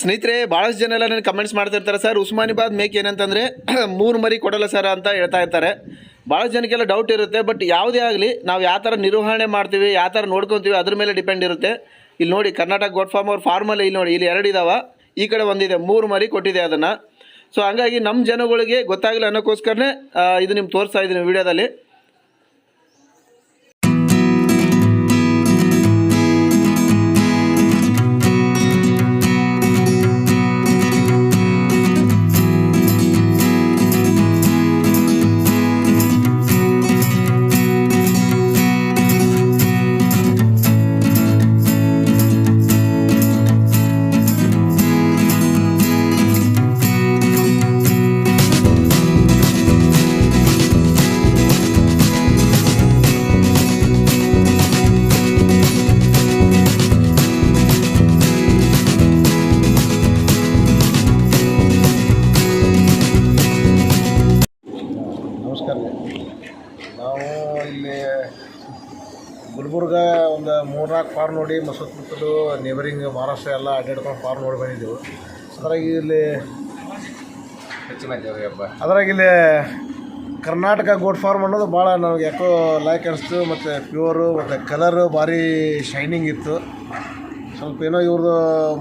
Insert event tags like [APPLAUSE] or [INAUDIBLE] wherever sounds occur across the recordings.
ಸ್ನೇಹಿತರೆ ಭಾಳಷ್ಟು ಜನ ಎಲ್ಲ ನನಗೆ ಕಮೆಂಟ್ಸ್ ಮಾಡ್ತಿರ್ತಾರೆ ಸರ್ ಉಸ್ಮಾನಿಬಾದ್ ಮೇಕ್ ಏನಂತಂದರೆ [CLEARS THROAT] ಮೂರು ಮರಿ ಕೊಡಲ್ಲ ಸರ್ ಅಂತ ಹೇಳ್ತಾ ಇರ್ತಾರೆ. ಭಾಳಷ್ಟು ಜನಕ್ಕೆಲ್ಲ ಡೌಟ್ ಇರುತ್ತೆ ಬಟ್ ಯಾವುದೇ ಆಗಲಿ ನಾವು ಯಾವ ಥರ ನಿರ್ವಹಣೆ ಮಾಡ್ತೀವಿ, ಯಾವ ಥರ ನೋಡ್ಕೊತೀವಿ, ಅದ್ರ ಮೇಲೆ ಡಿಪೆಂಡ್ ಇರುತ್ತೆ. ಇಲ್ಲಿ ನೋಡಿ, ಕರ್ನಾಟಕ ಗೋಟ್ ಫಾರ್ಮ್ ಅವ್ರ ಫಾರ್ಮಲ್ಲಿ ಇಲ್ಲಿ ನೋಡಿ, ಇಲ್ಲಿ ಎರಡು ಇದಾವೆ. ಈ ಕಡೆ ಒಂದಿದೆ, ಮೂರು ಮರಿ ಕೊಟ್ಟಿದೆ ಅದನ್ನು. ಸೊ ಹಂಗಾಗಿ ನಮ್ಮ ಜನಗಳಿಗೆ ಗೊತ್ತಾಗಲಿ ಅನ್ನೋಕ್ಕೋಸ್ಕರನೇ ಇದು ನಿಮ್ಗೆ ತೋರಿಸ್ತಾ ಇದ್ದೀನಿ ವಿಡಿಯೋದಲ್ಲಿ. ಫಾರ್ಮ್ ನೋಡಿ ಮತ್ತು ಸುತ್ತಮುತ್ತಲು ನೇಬರಿಂಗ್ ಮಹಾರಾಷ್ಟ್ರ ಎಲ್ಲ ಅಡ್ಡಾಡ್ಕೊಂಡು ಫಾರ್ ನೋಡಿ ಬಂದಿದ್ದೆವು. ಅದ್ರಾಗ ಇಲ್ಲಿ ಅದ್ರಾಗ ಇಲ್ಲಿ ಕರ್ನಾಟಕ ಗೋಟ್ ಫಾರ್ಮ್ ಅನ್ನೋದು ಭಾಳ ನಮಗೆ ಯಾಕೋ ಲೈಕ್ ಅನಿಸ್ತು ಮತ್ತು ಪ್ಯೂರು ಮತ್ತು ಕಲರು ಭಾರಿ ಶೈನಿಂಗ್ ಇತ್ತು. ಸ್ವಲ್ಪ ಏನೋ ಇವ್ರದ್ದು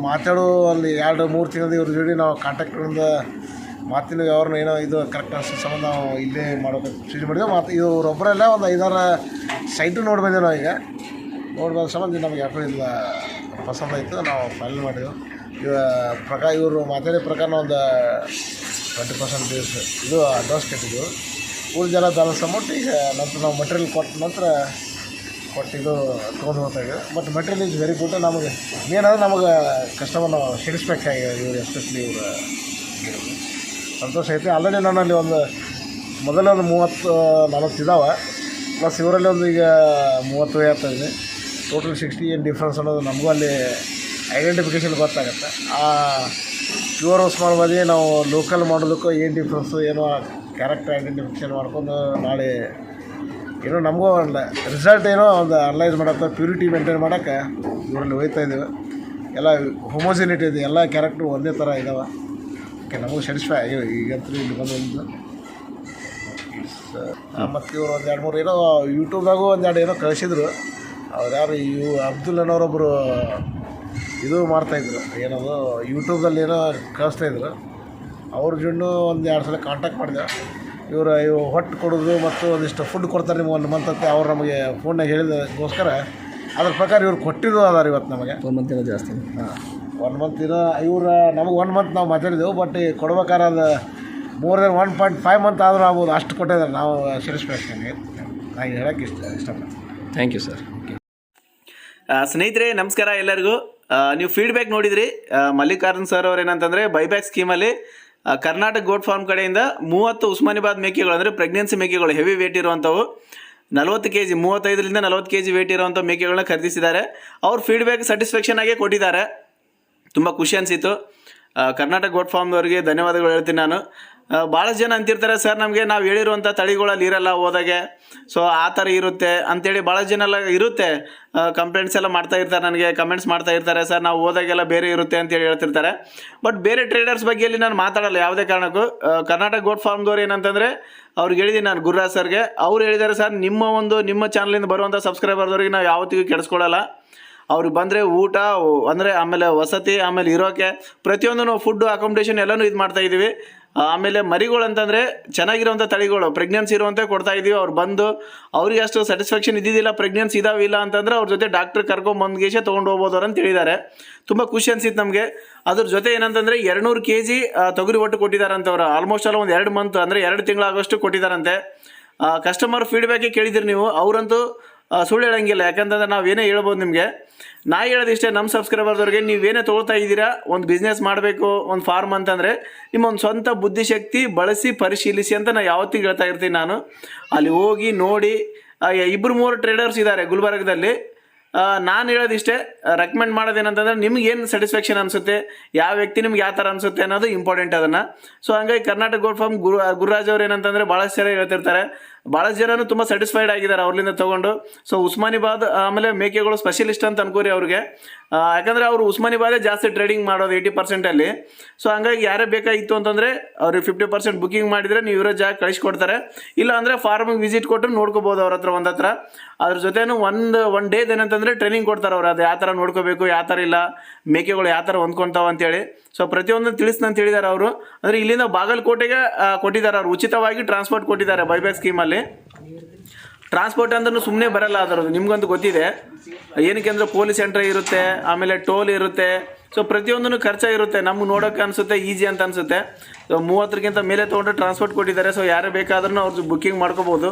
ಮಾತಾಡೋ ಅಲ್ಲಿ ಎರಡು ಮೂರು ತಿಂಗಳ ಇವ್ರ ಜೋಡಿ ನಾವು ಕಾಂಟ್ಯಾಕ್ಟ್ರಿಂದ ಮಾತಿನ ಅವ್ರನ್ನ ಏನೋ ಇದು ಕರೆಕ್ಟ್ ಅನ್ಸೋ ಸಂಬಂಧ ನಾವು ಇಲ್ಲೇ ಮಾಡೋಕೆ ಚೂಸ್ ಮಾಡಿದ್ವಿ. ಮತ್ತು ಇವ್ರೊಬ್ಬರೆಲ್ಲ ಒಂದು ಐದಾರು ಸೈಟು ನೋಡಿ ಬಂದೆ ನಾವು ಈಗ ನೋಡಿ ಬಂದ ಸಂಬಂಧ ನಮಗೆ ಯಾಕೋ ಇಲ್ಲ ಪಸಂದ್ ಆಯಿತು ನಾವು ಫೈನಲ್ ಮಾಡಿದೆವು. ಇವ ಪ್ರಕಾರ ಇವರು ಮಾತಾಡಿದ ಪ್ರಕಾರ ಒಂದು ಟ್ವೆಂಟಿ ಪರ್ಸೆಂಟ್ ಇದು ಅಡ್ವಾನ್ಸ್ ಕಟ್ಟಿದ್ದು ಜನ ಬ್ಯಾಲೆನ್ಸ್ ಅಮೌಂಟ್ ಈಗ ನಂತರ ನಾವು ಮೆಟೀರಿಯಲ್ ಕೊಟ್ಟ ನಂತರ ಕೊಟ್ಟಿದ್ದು ತೊಗೊಂಡು ಹೋಗ್ತಾ ಇದೆ but material is very good ನಮಗೆ ಮೇನ್ ಅಂದ್ರೆ ನಮಗೆ ಕಸ್ಟಮರ್ ನಾವು ಸಿಡಿಸ್ಬೇಕಾಗಿದೆ ಇವರು ಎಸ್ಪೆಷಲಿ ಇವರು. ಸಂತೋಷ ಐತೆ. ಆಲ್ರೆಡಿ ನನ್ನಲ್ಲಿ ಒಂದು ಮೊದಲೇ ಒಂದು ಮೂವತ್ತು, ನಲವತ್ತು ಇದಾವೆ. ಪ್ಲಸ್ ಇವರಲ್ಲಿ ಒಂದು ಈಗ ಮೂವತ್ತು ಐವತ್ತು ಇದೆ. ಟೋಟಲ್ ಸಿಕ್ಸ್ಟಿ ಏನು ಡಿಫ್ರೆನ್ಸ್ ಅನ್ನೋದು ನಮಗೂ ಅಲ್ಲಿ ಐಡೆಂಟಿಫಿಕೇಷನ್ ಗೊತ್ತಾಗುತ್ತೆ. ಆ ಪ್ಯೂರ್ ಮಾಡ್ಬೋದು ನಾವು ಲೋಕಲ್ ಮಾಡೋದಕ್ಕೂ ಏನು ಡಿಫ್ರೆನ್ಸ್ ಏನೋ ಕ್ಯಾರೆಕ್ಟರ್ ಐಡೆಂಟಿಫಿಕೇಷನ್ ಮಾಡ್ಕೊಂಡು ನಾಳೆ ಏನೋ ನಮಗೂ ಅಲ್ಲ ರಿಸಲ್ಟ್ ಏನೋ ಒಂದು ಅನಲೈಸ್ ಮಾಡೋಕ್ಕೆ ಪ್ಯೂರಿಟಿ ಮೇಂಟೈನ್ ಮಾಡೋಕ್ಕೆ ಇವರಲ್ಲಿ ಹೋಯ್ತಾ ಇದ್ದೀವಿ. ಎಲ್ಲ ಹೋಮೋಜಿನಿಟಿ ಇದೆ, ಎಲ್ಲ ಕ್ಯಾರೆಕ್ಟ್ರು ಒಂದೇ ಥರ ಇದ್ದಾವೆ ಓಕೆ ನಮಗೂ ಸ್ಯಾಟಿಸ್ಫೈ ಆಗಿವೆ ಈಗಂತೂ ಇಲ್ಲಿ ಬಂದು ಮತ್ತು ಇವರು ಒಂದು ಎರಡು ಮೂರು ಏನೋ ಯೂಟ್ಯೂಬ್ದಾಗೂ ಒಂದು ಎರಡು ಏನೋ ಕಳಿಸಿದ್ರು. ಅವ್ರು ಯಾರು ಇವು ಅಬ್ದುಲ್ ಅನ್ನೋರೊಬ್ಬರು ಇದು ಮಾಡ್ತಾಯಿದ್ರು ಏನದು ಯೂಟ್ಯೂಬಲ್ಲಿ ಏನೋ ಕಳಿಸ್ತಾಯಿದ್ರು ಅವ್ರ ಜೊಂಡು ಒಂದು ಎರಡು ಸಲ ಕಾಂಟ್ಯಾಕ್ಟ್ ಮಾಡಿದೆ. ಇವರು ಇವು ಹೊಟ್ಟು ಕೊಡೋದು ಮತ್ತು ಒಂದಿಷ್ಟು ಫುಡ್ ಕೊಡ್ತಾರೆ ನಿಮ್ಗೆ ಒಂದು ಮಂತ್ ಅಂತ ಅವ್ರು ನಮಗೆ ಫೋನ್ನಾಗ ಹೇಳಿದಕ್ಕೋಸ್ಕರ ಅದ್ರ ಪ್ರಕಾರ ಇವ್ರು ಕೊಟ್ಟಿದ್ದು ಅದಾರ ಇವತ್ತು ನಮಗೆ. ಒಂದು ಏನೋ ಜಾಸ್ತಿ. ಹಾಂ ಒನ್ ಮಂತ್ ಇರೋ ಇವ್ರು ನಮಗೆ ಒನ್ ಮಂತ್ ನಾವು ಮಾತಾಡಿದೆವು ಬಟ್ ಕೊಡ್ಬೇಕಾದ್ರೆ ಅದು more then one point five month ಆದರೂ ಆಗ್ಬೋದು ಅಷ್ಟು ಕೊಟ್ಟಿದ್ದಾರೆ. ನಾವು ಸ್ಯಾಟಿಸ್ಫ್ಯಾಕ್ಷನ್ ನಾನು ಹೇಳೋಕ್ಕೆ ಇಷ್ಟ ಇಷ್ಟಪಡ್ತೀನಿ. ಥ್ಯಾಂಕ್ ಯು ಸರ್ ಸ್ನೇಹಿತರೆ, ನಮಸ್ಕಾರ ಎಲ್ಲರಿಗೂ. ನೀವು ಫೀಡ್ಬ್ಯಾಕ್ ನೋಡಿದ್ರಿ. ಮಲ್ಲಿಕಾರ್ಜುನ್ ಸರ್ ಅವ್ರು ಏನಂತಂದರೆ ಬೈಬ್ಯಾಕ್ ಸ್ಕೀಮಲ್ಲಿ ಕರ್ನಾಟಕ ಗೋಟ್ ಫಾರ್ಮ್ ಕಡೆಯಿಂದ ಮೂವತ್ತು ಉಸ್ಮಾನಿಬಾದ್ ಮೇಕೆಗಳು, ಅಂದರೆ ಪ್ರೆಗ್ನೆನ್ಸಿ ಮೇಕೆಗಳು ಹೆವಿ ವೇಟ್ ಇರುವಂಥವು. ನಲವತ್ತು ಕೆ ಜಿ ಮೂವತ್ತೈದರಿಂದ ನಲವತ್ತು ಕೆ ಜಿ ವೇಟ್ ಇರುವಂಥ ಮೇಕೆಗಳನ್ನ ಖರೀದಿಸಿದ್ದಾರೆ. ಅವ್ರ ಫೀಡ್ಬ್ಯಾಕ್ ಸ್ಯಾಟಿಸ್ಫ್ಯಾಕ್ಷನ್ ಆಗೇ ಕೊಟ್ಟಿದ್ದಾರೆ. ತುಂಬ ಖುಷಿ ಅನಿಸಿತು ಕರ್ನಾಟಕ ಗೋಟ್ ಫಾರ್ಮ್ದವ್ರಿಗೆ ಧನ್ಯವಾದಗಳು ಹೇಳ್ತೀನಿ ನಾನು. ಭಾಳಷ್ಟು ಜನ ಅಂತಿರ್ತಾರೆ, ಸರ್, ನಮಗೆ ನಾವು ಹೇಳಿರುವಂಥ ತಳಿಗಳಲ್ಲಿ ಇರಲ್ಲ ಹೋದಾಗೆ, ಸೊ ಆ ಥರ ಇರುತ್ತೆ ಅಂತೇಳಿ ಭಾಳಷ್ಟು ಜನ ಎಲ್ಲ ಇರುತ್ತೆ. ಕಂಪ್ಲೇಂಟ್ಸ್ ಎಲ್ಲ ಮಾಡ್ತಾ ಇರ್ತಾರೆ ನನಗೆ ಕಮೆಂಟ್ಸ್ ಮಾಡ್ತಾ ಇರ್ತಾರೆ, ಸರ್, ನಾವು ಹೋದಾಗೆಲ್ಲ ಬೇರೆ ಇರುತ್ತೆ ಅಂತೇಳಿ ಹೇಳ್ತಿರ್ತಾರೆ. ಬಟ್ ಬೇರೆ ಟ್ರೇಡರ್ಸ್ ಬಗ್ಗೆ ಇಲ್ಲಿ ನಾನು ಮಾತಾಡಲ್ಲ ಯಾವುದೇ ಕಾರಣಕ್ಕೂ. ಕರ್ನಾಟಕ ಗೋಟ್ ಫಾರ್ಮ್ದವ್ರು ಏನಂತಂದರೆ, ಅವ್ರಿಗೆ ಹೇಳಿದ್ದೀನಿ ನಾನು ಗುರುರಾಜ್ ಸರ್ಗೆ. ಅವ್ರು ಹೇಳಿದ್ದಾರೆ ಸರ್, ನಿಮ್ಮ ಒಂದು, ನಿಮ್ಮ ಚಾನಲಿಂದ ಬರುವಂಥ ಸಬ್ಸ್ಕ್ರೈಬರ್ದವ್ರಿಗೆ ನಾವು ಯಾವತ್ತಿಗೂ ಕೆಡಿಸ್ಕೊಳ್ಳಲ್ಲ ಅವ್ರಿಗೆ ಬಂದರೆ ಊಟ, ಅಂದರೆ ಆಮೇಲೆ ವಸತಿ, ಆಮೇಲೆ ಇರೋಕೆ ಪ್ರತಿಯೊಂದು ನಾವು ಫುಡ್ಡು ಅಕಾಮಿಡೇಷನ್ ಎಲ್ಲನೂ ಇದು ಮಾಡ್ತಾ ಇದ್ದೀವಿ ಆಮೇಲೆ ಮರಿಗಳು ಅಂತಂದರೆ ಚೆನ್ನಾಗಿರುವಂಥ ತಳಿಗಳು. ಪ್ರೆಗ್ನೆನ್ಸಿ ಇರುವಂತೆ ಕೊಡ್ತಾ ಇದೀವಿ. ಅವ್ರು ಬಂದು ಅವ್ರಿಗೆ ಅಷ್ಟು ಸ್ಯಾಟಿಸ್ಫ್ಯಾಕ್ಷನ್ ಇದ್ದಿದ್ದಿಲ್ಲ ಪ್ರೆಗ್ನೆನ್ಸಿ ಇದಾವಿಲ್ಲ ಅಂತಂದ್ರೆ ಅವ್ರ ಜೊತೆ ಡಾಕ್ಟ್ರ್ ಕರ್ಕೊಂಬಂದ್ಗೇಶೆ ತೊಗೊಂಡು ಹೋಗ್ಬೋದು ಅಂತ ಹೇಳಿದ್ದಾರೆ. ತುಂಬ ಖುಷಿ ಅನ್ಸಿತ್ತು ನಮಗೆ. ಅದ್ರ ಜೊತೆ ಏನಂತಂದರೆ ಎರಡುನೂರು ಕೆ ಜಿ ತೊಗರಿ ಒಟ್ಟು ಕೊಟ್ಟಿದ್ದಾರಂತೆ ಅವರು ಆಲ್ಮೋಸ್ಟ್ ಅಲ್ಲ ಒಂದು ಎರಡು ಮಂತ್ ಅಂದರೆ ಎರಡು ತಿಂಗಳಾಗೋಷ್ಟು ಕೊಟ್ಟಿದ್ದಾರಂತೆ. ಕಸ್ಟಮರ್ ಫೀಡ್ಬ್ಯಾಕೇ ಕೇಳಿದಿರಿ ನೀವು. ಅವರಂತೂ ಸುಳ್ಳು ಹೇಳಂಗಿಲ್ಲ. ಯಾಕಂತಂದ್ರೆ ನಾವೇನೇ ಹೇಳ್ಬೋದು ನಿಮಗೆ. ನಾ ಹೇಳೋದಿಷ್ಟೇ ನಮ್ಮ ಸಬ್ಸ್ಕ್ರೈಬರ್ದವ್ರಿಗೆ ನೀವೇನೇ ತೊಗೊಳ್ತಾ ಇದ್ದೀರಾ, ಒಂದು ಬಿಸ್ನೆಸ್ ಮಾಡಬೇಕು, ಒಂದು ಫಾರ್ಮ್ ಅಂತಂದರೆ ನಿಮ್ಮ ಒಂದು ಸ್ವಂತ ಬುದ್ಧಿಶಕ್ತಿ ಬಳಸಿ ಪರಿಶೀಲಿಸಿ ಅಂತ ನಾನು ಯಾವತ್ತಿಗೂ ಹೇಳ್ತಾ ಇರ್ತೀನಿ ನಾನು. ಅಲ್ಲಿ ಹೋಗಿ ನೋಡಿ ಇಬ್ಬರು ಮೂರು ಟ್ರೇಡರ್ಸ್ ಇದ್ದಾರೆ ಗುಲ್ಬರ್ಗದಲ್ಲಿ. ನಾನು ಹೇಳೋದಿಷ್ಟೇ ರೆಕಮೆಂಡ್ ಮಾಡೋದೇನಂತಂದ್ರೆ ನಿಮ್ಗೆ ಏನು ಸ್ಯಾಟಿಸ್ಫ್ಯಾಕ್ಷನ್ ಅನಿಸುತ್ತೆ, ಯಾವ ವ್ಯಕ್ತಿ ನಿಮ್ಗೆ ಯಾವ ಥರ ಅನಿಸುತ್ತೆ ಅನ್ನೋದು ಇಂಪಾರ್ಟೆಂಟ್ ಅದನ್ನು. ಸೊ ಹಂಗಾಗಿ ಕರ್ನಾಟಕ ಗೋಲ್ಡ್ ಫಾರ್ಮ್ ಗುರು, ಗುರುರಾಜ್ ಅವ್ರು ಏನಂತಂದರೆ ಭಾಳಷ್ಟು ಹೇಳ್ತಿರ್ತಾರೆ ಭಾಳಷ್ಟು ಜನನು ತುಂಬ ಸ್ಯಾಟಿಸ್ಫೈಡ್ ಆಗಿದ್ದಾರೆ ಅವ್ರಲಿಂದ ತೊಗೊಂಡು. ಸೊ ಉಸ್ಮಾನಿಬಾದ್, ಆಮೇಲೆ ಮೇಕೆಗಳು ಸ್ಪೆಷಲಿಸ್ಟ್ ಅಂತ ಅನ್ಕೋರಿ ಅವ್ರಿಗೆ. ಯಾಕಂದರೆ ಅವರು ಉಸ್ಮಾನಿಬಾದೇ ಜಾಸ್ತಿ ಟ್ರೇಡಿಂಗ್ ಮಾಡೋದು ಏಯ್ಟಿ ಪರ್ಸೆಂಟಲ್ಲಿ ಸೊ ಹಂಗಾಗಿ ಯಾರೇ ಬೇಕಾಗಿತ್ತು ಅಂತಂದರೆ ಅವ್ರಿಗೆ ಫಿಫ್ಟಿ ಪರ್ಸೆಂಟ್ ಬುಕಿಂಗ್ ಮಾಡಿದರೆ ನೀವು ಇರೋ ಜಾಗ ಕಳಿಸ್ಕೊಡ್ತಾರೆ. ಇಲ್ಲ ಅಂದರೆ ಫಾರ್ಮಿಗೆ ವಿಸಿಟ್ ಕೊಟ್ಟು ನೋಡ್ಕೋಬೋದು ಅವ್ರ ಹತ್ರ ಒಂದು ಹತ್ರ. ಅದ್ರ ಜೊತೆನೂ ಒಂದು ಒನ್ ಡೇದು ಏನಂತಂದರೆ ಟ್ರೈನಿಂಗ್ ಕೊಡ್ತಾರೆ ಅವ್ರು. ಅದು ಯಾವ ಥರ ನೋಡ್ಕೋಬೇಕು ಯಾವ ಥರ ಇಲ್ಲ, ಮೇಕೆಗಳು ಯಾವ ಥರ ಹೊಂದ್ಕೊತಾವ ಅಂತೇಳಿ. ಸೊ ಪ್ರತಿಯೊಂದು ತಿಳಿಸ್ನ ಅಂತ ಹೇಳಿದ್ದಾರೆ ಅವರು. ಅಂದರೆ ಇಲ್ಲಿಂದ ಬಾಗಲಕೋಟೆಗೆ ಕೊಟ್ಟಿದ್ದಾರೆ ಅವ್ರು. ಉಚಿತವಾಗಿ ಟ್ರಾನ್ಸ್ಪೋರ್ಟ್ ಕೊಟ್ಟಿದ್ದಾರೆ ಬೈಬ್ಯಾಕ್ ಸ್ಕೀಮಲ್ಲಿ ಟ್ರಾನ್ಸ್ಪೋರ್ಟ್ ಅಂದ್ರೂ ಸುಮ್ಮನೆ ಬರಲ್ಲ ಅದರದ್ದು, ನಿಮ್ಗಂತೂ ಗೊತ್ತಿದೆ. ಏನಕ್ಕೆ ಅಂದರೆ ಪೊಲೀಸ್ ಸೆಂಟರ್ ಇರುತ್ತೆ, ಆಮೇಲೆ ಟೋಲ್ ಇರುತ್ತೆ. ಸೊ ಪ್ರತಿಯೊಂದೂ ಖರ್ಚ ಇರುತ್ತೆ. ನಮ್ಗೆ ನೋಡೋಕೆ ಅನಿಸುತ್ತೆ ಈಜಿ ಅಂತ ಅನಿಸುತ್ತೆ. ಸೊ ಮೂವತ್ತರಿಗಿಂತ ಮೇಲೆ ತೊಗೊಂಡ್ರೆ ಟ್ರಾನ್ಸ್ಪೋರ್ಟ್ ಕೊಟ್ಟಿದ್ದಾರೆ. ಸೊ ಯಾರೇ ಬೇಕಾದ್ರೂ ಅವ್ರದ್ದು ಬುಕ್ಕಿಂಗ್ ಮಾಡ್ಕೋಬೋದು.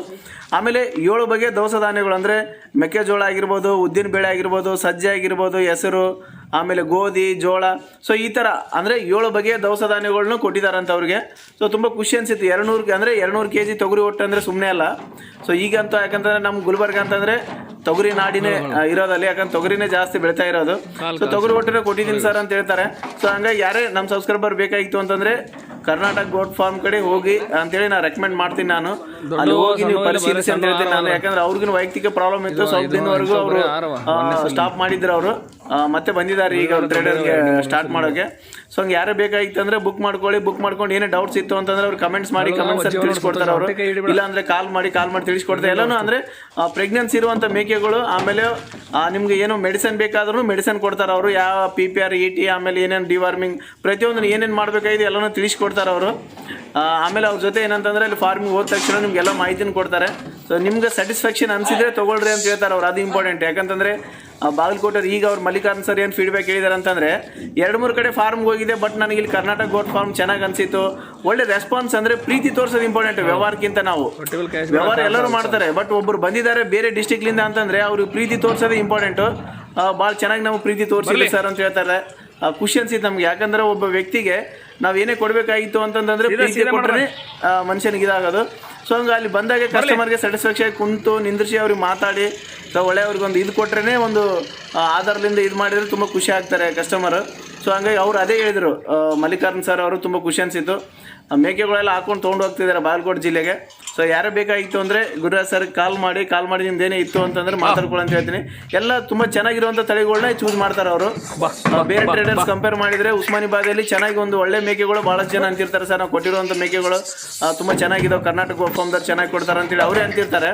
ಆಮೇಲೆ ಏಳು ಬಗೆ ದವಸ ಧಾನ್ಯಗಳು ಅಂದರೆ ಮೆಕ್ಕೆಜೋಳ ಆಗಿರ್ಬೋದು ಉದ್ದಿನ ಬೇಳೆ ಆಗಿರ್ಬೋದು, ಸಜ್ಜೆ ಆಗಿರ್ಬೋದು, ಹೆಸರು ಆಮೇಲೆ ಗೋಧಿ ಜೋಳ ಸೊ ಈ ಥರ ಅಂದರೆ ಏಳು ಬಗೆಯ ದವಸ ಧಾನ್ಯಗಳನ್ನೂ ಕೊಟ್ಟಿದ್ದಾರಂತ ಅವ್ರಿಗೆ. ಸೊ ತುಂಬ ಖುಷಿ ಅನಿಸಿತ್ತು. ಎರಡುನೂರು ಅಂದರೆ ಎರಡುನೂರು ಕೆ ಜಿ ತೊಗರಿ ಒಟ್ಟು ಅಂದರೆ ಸುಮ್ಮನೆ ಅಲ್ಲ. ಸೊ ಈಗಂತೂ ಯಾಕಂತಂದರೆ ನಮ್ಮ ಗುಲ್ಬರ್ಗ ಅಂತಂದರೆ ತೊಗರಿ ನಾಡಿನೇ ಇರೋದಲ್ಲಿ. ಯಾಕಂದ್ರೆ ತೊಗರಿನೇ ಜಾಸ್ತಿ ಬೆಳಿತಾ ಇರೋದು. ಸೊ ತೊಗರಿ ಒಟ್ಟಿನ ಕೊಟ್ಟಿದ್ದೀನಿ ಸರ್ ಅಂತ ಹೇಳ್ತಾರೆ. ಸೊ ಹಂಗಾಗಿ ಯಾರೇ ನಮ್ಮ ಸಬ್ಸ್ಕ್ರೈಬರ್ ಬೇಕಾಗಿತ್ತು ಅಂತಂದರೆ ಕರ್ನಾಟಕ ಗೋಟ್ ಫಾರ್ಮ್ ಕಡೆ ಹೋಗಿ ಅಂತೇಳಿ ನಾನು ರೆಕಮೆಂಡ್ ಮಾಡ್ತೀನಿ ನಾನು. ಅಲ್ಲಿ ಹೋಗಿ ನೀವು ಪರಿಶೀಲಿಸಿ ಅಂತ ಹೇಳ್ತೀನಿ ನಾನು. ಯಾಕಂದ್ರೆ ಅವ್ರಿಗಿನ ವೈಯಕ್ತಿಕ ಪ್ರಾಬ್ಲಮ್ ಇತ್ತು. ಸ್ವಲ್ಪ ದಿನವರೆಗೂ ಅವರು ಸ್ಟಾಪ್ ಮಾಡಿದ್ರು ಅವರು. ಮತ್ತೆ ಬಂದಿದ್ದಾರೆ ಈಗ ಟ್ರೇಡರ್ಗೆ ಸ್ಟಾರ್ಟ್ ಮಾಡೋಕೆ. ಸೊ ಹಂಗೆ ಯಾರೇ ಬೇಕಾಗಿತ್ತು ಅಂದ್ರೆ ಬುಕ್ ಮಾಡ್ಕೊಳ್ಳಿ ಬುಕ್ ಮಾಡ್ಕೊಂಡು ಏನೇ ಡೌಟ್ಸ್ ಇತ್ತು ಅಂತಂದ್ರೆ ಅವ್ರು ಕಮೆಂಟ್ಸ್ ಮಾಡಿ ಕಮೆಂಟ್ಸ್ ಅಲ್ಲಿ ತಿಳಿಸ್ಕೊಡ್ತಾರೆ ಅವರು. ಇಲ್ಲ ಅಂದ್ರೆ ಕಾಲ್ ಮಾಡಿ ಕಾಲ್ ಮಾಡಿ ತಿಳಿಸ್ಕೊಡ್ತಾರೆ. ಎಲ್ಲನೂ ಅಂದ್ರೆ ಪ್ರೆಗ್ನೆನ್ಸಿ ಇರುವಂತ ಮೇಕೆಗಳು ಆಮೇಲೆ ನಿಮ್ಗೆ ಏನು ಮೆಡಿಸನ್ ಬೇಕಾದ್ರೂ ಮೆಡಿಸನ್ ಕೊಡ್ತಾರೆ ಅವರು. ಯಾವ P P R E T ಆಮೇಲೆ ಏನೇನು ಡಿವಾರ್ಮಿಂಗ್ ಪ್ರತಿಯೊಂದು ಏನೇನು ಮಾಡಬೇಕಾಗಿದೆ ಎಲ್ಲನೂ ತಿಳಿಸ್ಕೊಡ್ತಾರೆ ಅವರು. ಆಮೇಲೆ ಅವ್ರ ಜೊತೆ ಏನಂತಂದ್ರೆ ಅಲ್ಲಿ ಫಾರ್ಮಿಂಗ್ ಹೋದ ತಕ್ಷಣ ನಿಮ್ಗೆಲ್ಲ ಮಾಹಿತಿನ ಕೊಡ್ತಾರೆ. ಸೊ ನಿಮ್ಗೆ ಸ್ಯಾಟಿಸ್ಫ್ಯಾಕ್ಷನ್ ಅನ್ಸಿದ್ರೆ ತೊಗೊಳ್ರಿ ಅಂತ ಹೇಳ್ತಾರೆ ಅವ್ರು. ಅದು ಇಂಪಾರ್ಟೆಂಟ್ ಯಾಕಂತಂದ್ರೆ ಬಾಗಲಕೋಟೆ ಈಗ ಅವ್ರು ಮಲ್ಲಿಕಾರ್ಜುನ್ ಸರ್ ಏನು ಫೀಡ್ಬ್ಯಾಕ್ ಹೇಳಿದಾರೆ ಅಂತಂದ್ರೆ ಎರಡು ಮೂರು ಕಡೆ ಫಾರ್ಮ್ಗೆ ಹೋಗಿದೆ ಬಟ್ ನನಗೆ ಇಲ್ಲಿ ಕರ್ನಾಟಕ ಗೋಟ್ ಫಾರ್ಮ್ ಚೆನ್ನಾಗಿ ಅನ್ಸಿತ್ತು. ಒಳ್ಳೆ ರೆಸ್ಪಾನ್ಸ್ ಅಂದ್ರೆ ಪ್ರೀತಿ ತೋರಿಸೋದು ಇಂಪಾರ್ಟೆಂಟ್ ವ್ಯವಹಾರಕ್ಕಿಂತ ನಾವು. ವ್ಯವಹಾರ ಎಲ್ಲರೂ ಮಾಡ್ತಾರೆ ಬಟ್ ಒಬ್ಬರು ಬಂದಿದ್ದಾರೆ ಬೇರೆ ಡಿಸ್ಟಿಕ್ಲಿಂದ ಅಂತಂದ್ರೆ ಅವ್ರಿಗೆ ಪ್ರೀತಿ ತೋರಿಸೋದೇ ಇಂಪಾರ್ಟೆಂಟು ಭಾಳ ಚೆನ್ನಾಗಿ ನಾವು ಪ್ರೀತಿ ತೋರಿಸಿಲ್ಲ ಸರ್ ಅಂತ ಹೇಳ್ತಾರೆ. ಆ, ಖುಷಿ ಅನ್ಸಿತ್ತು ನಮ್ಗೆ. ಯಾಕಂದ್ರೆ ಒಬ್ಬ ವ್ಯಕ್ತಿಗೆ ನಾವು ಏನೇ ಕೊಡಬೇಕಾಗಿತ್ತು ಅಂತಂದ್ರೆ ಪ್ರೀತಿ ಕೊಟ್ಟರೆ ಮನುಷ್ಯನಿಗೆ ಇದಾಗೋದು. ಸೊ ಹಂಗೆ ಅಲ್ಲಿ ಬಂದಾಗ ಕಸ್ಟಮರ್ಗೆ ಸ್ಯಾಟಿಸ್ಫ್ಯಾಕ್ಷನ್ ಕುಂತು ನಿಂದ್ರಿಸಿ ಅವ್ರಿಗೆ ಮಾತಾಡಿ ಸೊ ಒಳ್ಳೆ ಅವ್ರಿಗೆ ಒಂದು ಇದು ಕೊಟ್ರೇ ಒಂದು ಆಧಾರದಿಂದ ಇದು ಮಾಡಿದರೆ ತುಂಬ ಖುಷಿ ಆಗ್ತಾರೆ ಕಸ್ಟಮರು ಸೊ ಹಂಗಾಗಿ ಅವ್ರು ಅದೇ ಹೇಳಿದರು ಮಲ್ಲಿಕಾರ್ಜುನ್ ಸರ್ ಅವರು ತುಂಬ ಖುಷಿ ಅನಿಸಿತು ಮೇಕೆಗಳೆಲ್ಲ ಹಾಕೊಂಡು ತೊಗೊಂಡು ಹೋಗ್ತಿದ್ದಾರೆ ಬಾಗಲಕೋಟೆ ಜಿಲ್ಲೆಗೆ. ಸೊ ಯಾರು ಬೇಕಾಗಿತ್ತು ಅಂದರೆ ಗುರುರಾಜ್ ಸರ್ ಕಾಲ್ ಮಾಡಿ ಕಾಲ್ ಮಾಡಿ ನಿಮ್ದು ಏನೇ ಇತ್ತು ಅಂತಂದ್ರೆ ಮಾತಾಡ್ಕೊಳ್ಳಿ ಅಂತ ಹೇಳ್ತೀನಿ. ಎಲ್ಲ ತುಂಬ ಚೆನ್ನಾಗಿರುವಂಥ ತಳಿಗಳನ್ನ ಚೂಸ್ ಮಾಡ್ತಾರೆ ಅವರು. ಬೇರೆ ಟ್ರೇಡರ್ಸ್ ಕಂಪೇರ್ ಮಾಡಿದರೆ ಉಸ್ಮಾನಿಬಾದಲ್ಲಿ ಚೆನ್ನಾಗಿ ಒಂದು ಒಳ್ಳೆ ಮೇಕೆಗಳು ಭಾಳಷ್ಟು ಜನ ಅಂತಿರ್ತಾರೆ ಸರ್. ನಾವು ಕೊಟ್ಟಿರುವಂಥ ಮೇಕೆಗಳು ತುಂಬಾ ಚೆನ್ನಾಗಿದಾವೆ. ಕರ್ನಾಟಕ ಫಾರ್ಮ್ದವ್ರು ಚೆನ್ನಾಗಿ ಕೊಡ್ತಾರೆ ಅಂತೇಳಿ ಅವರೇ ಅಂತಿರ್ತಾರೆ.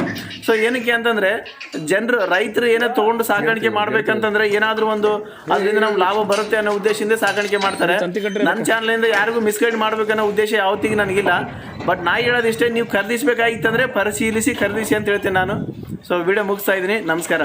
ಸೊ ಏನಕ್ಕೆ ಅಂತಂದ್ರೆ ಜನರು ರೈತರು ಏನೇ ತಗೊಂಡು ಸಾಕಾಣಿಕೆ ಮಾಡ್ಬೇಕಂತಂದ್ರೆ ಏನಾದ್ರೂ ಒಂದು ಅದರಿಂದ ನಮ್ಗೆ ಲಾಭ ಬರುತ್ತೆ ಅನ್ನೋ ಉದ್ದೇಶದಿಂದ ಸಾಕಾಣಿಕೆ ಮಾಡ್ತಾರೆ. ನನ್ನ ಚಾನಲಿಂದ ಯಾರಿಗೂ ಮಿಸ್ಗೈಡ್ ಮಾಡಬೇಕನ್ನೋ ಉದ್ದೇಶ ಯಾವತ್ತಿಗೂ ನನಗಿಲ್ಲ. ಬಟ್ ನಾ ಹೇಳೋದಿಷ್ಟೇ ನೀವು ಖರೀದಿಸಬೇಕಾಗಿತ್ತಂದರೆ ಪರಿಶೀಲಿಸಿ ಖರೀದಿಸಿ ಅಂತ ಹೇಳ್ತೀನಿ ನಾನು. ಸೊ ವಿಡಿಯೋ ಮುಗಿಸ್ತಾ ಇದ್ದೀನಿ. ನಮಸ್ಕಾರ.